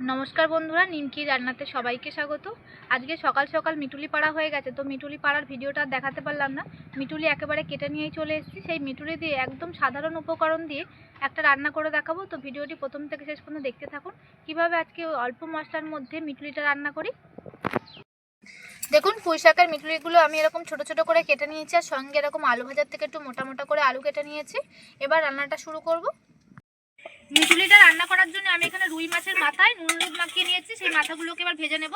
নমস্কার বন্ধুরা, নিমকি রান্নাতে সবাইকে স্বাগত। আজকে সকাল সকাল মিটুলি পাড়া হয়ে গেছে, তো মিটুলি পাড়ার ভিডিওটা দেখাতে পারলাম না। মিটুলি একেবারে কেটে নিয়েই চলে এসেছি, সেই মিটুলি দিয়ে একদম সাধারণ উপকরণ দিয়ে একটা রান্না করে দেখাবো। তো ভিডিওটি প্রথম থেকে শেষ পর্যন্ত দেখতে থাকুন, কীভাবে আজকে অল্প মশলার মধ্যে মিটুলিটা রান্না করি। দেখুন, পুঁই শাকের মিটুলিগুলো আমি এরকম ছোট ছোট করে কেটে নিয়েছি, আর সঙ্গে এরকম আলু ভাজার থেকে একটু মোটা মোটা করে আলু কেটে নিয়েছি। এবার রান্নাটা শুরু করব। মিটুলিটা রান্না করার জন্য আমি এখানে রুই মাছের মাথায় নুন হলুদ মাখিয়ে নিয়েছি, সেই মাথাগুলোকে এবার ভেজে নেব।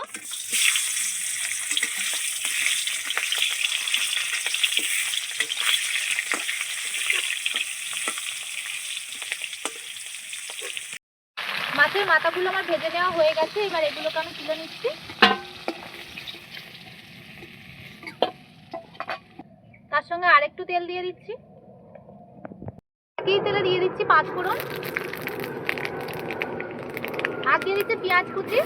মাছের মাথাগুলো আমার ভেজে নেওয়া হয়ে গেছে, এবার এগুলোকে আমি তুলে নিচ্ছি। তার সঙ্গে আরেকটু তেল দিয়ে দিচ্ছি। এই তেলে দিয়ে দিচ্ছি পাঁচ ফোড়ন। আর দিয়ে দিচ্ছি পেঁয়াজ কুচি।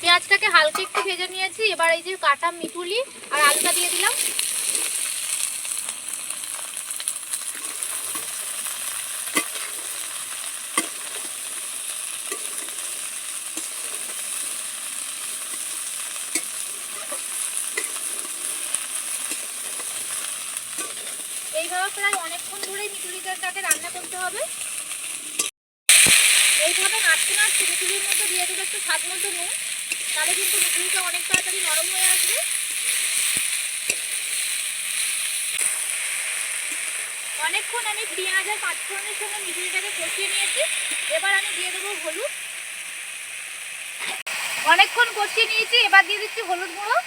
পেঁয়াজটাকে হালকা একটু ভেজে নিয়েছি। এবার এই যে কাটা মিটুলি আর আলুটা দিয়ে দিলাম এইভাবে প্রায় অনেকক্ষণ ধরে মিটুলিটাকে রান্না করতে হবে। এইভাবে নাড়তে নাড়তে মিটুলির মধ্যে দিয়ে দেবো একটু স্বাদ মতো নুন। তাহলে কিন্তু মিটুলিটা অনেক তাড়াতাড়ি নরম হয়ে আসবে। অনেকক্ষণ আমি পেঁয়াজ আর পাঁচফোড়নের সঙ্গে মিটুলিটাকে কষিয়ে নিয়েছি। এবার আমি দিয়ে দেবো হলুদ। অনেকক্ষণ কষিয়ে নিয়েছি, এবার দিয়ে দিচ্ছি হলুদ গুঁড়ো।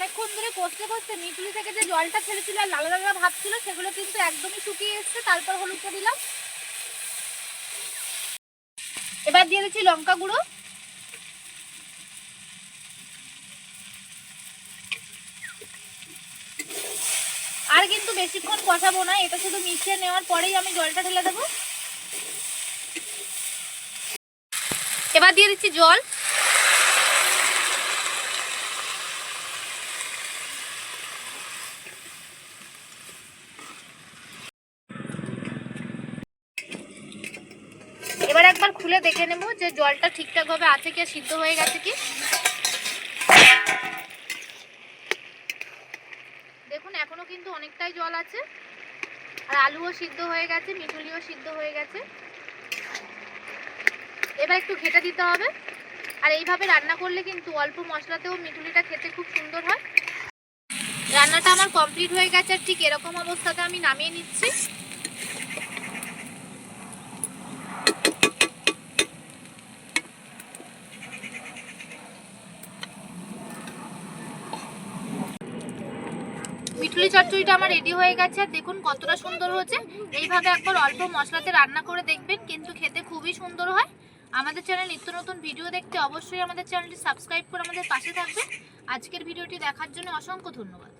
অনেকক্ষণ ধরে কষতে কষতে মিটুলি থেকে যে জলটা ছেড়েছিল আর লালা লালা ভাব ছিল, সেগুলো কিন্তু একদমই শুকিয়ে এসছে। তারপর হলুদটা দিলাম। এবার দিয়ে দিচ্ছি লঙ্কা গুঁড়ো। আর কিন্তু বেশিক্ষণ কষাবো না, এটা শুধু মিশিয়ে নেওয়ার পরেই আমি জলটা ঢেলে দেবো। এবার দিয়ে দিচ্ছি জল এবার একবার খুলে দেখে নেব যে জলটা ঠিকঠাকভাবে আছে কি সিদ্ধ হয়ে গেছে কি। দেখুন, এখনও কিন্তু অনেকটাই জল আছে। আর আলুও সিদ্ধ হয়ে গেছে মিঠুলিও সিদ্ধ হয়ে গেছে। এবার একটু ঘেটে দিতে হবে। আর এইভাবে রান্না করলে কিন্তু অল্প মশলাতেও মিঠুলিটা খেতে খুব সুন্দর হয়। রান্নাটা আমার কমপ্লিট হয়ে গেছে, আর ঠিক এরকম অবস্থাতে আমি নামিয়ে নিচ্ছি। মিঠুলি চচ্চড়িটা আমার রেডি হয়ে গেছে। আর দেখুন কতটা সুন্দর হয়েছে। এইভাবে একবার অল্প মশলাতে রান্না করে দেখবেন, কিন্তু খেতে খুবই সুন্দর হয়। আমাদের চ্যানেল নিত্য নতুন ভিডিও দেখতে অবশ্যই আমাদের চ্যানেলটি সাবস্ক্রাইব করে আমাদের পাশে থাকবেন। আজকের ভিডিওটি দেখার জন্য অসংখ্য ধন্যবাদ।